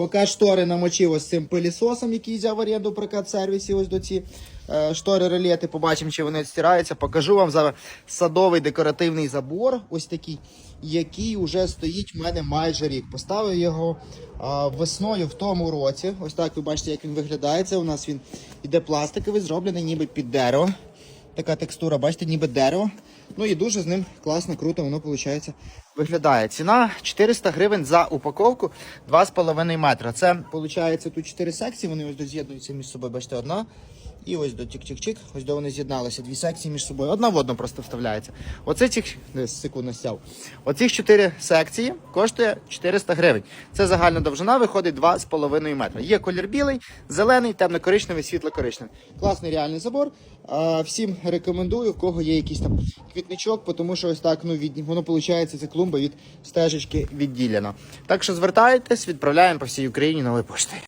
Поки штори намочив ось цим пилісосом, який взяв в оренду в прокат сервісі. Ось до ці е, штори релети. Побачимо, чи вони стираються. Покажу вам зараз садовий декоративний забор. Ось такий, який вже стоїть в мене майже рік. Поставив його а, весною в тому році. Ось так ви бачите, як він виглядає. Це у нас він іде пластиковий, зроблений ніби під дерево. Така текстура, бачите, ніби дерево. Ну і дуже з ним класно, круто, воно виходить, виглядає. Ціна 400 гривень за упаковку 2,5 метра. Це виходить тут 4 секції, вони ось з'єднуються між собою. Бачите, одна. І ось до чик-чик-чик, ось до вони з'єдналися. Дві секції між собою. Одна в одну просто вставляється. Оце цих десь, секунду стяв. Оцих 4 секції коштує 400 гривень. Це загальна довжина виходить 2,5 метра. Є колір білий, зелений, темно-коричневий, світло-коричневий. Класний реальний забор. Всім рекомендую, в кого є якийсь там квітничок, тому що ось так ну, від, воно виходить, ця клумба від стежечки відділена. Так що звертайтесь, відправляємо по всій Україні нової поштою.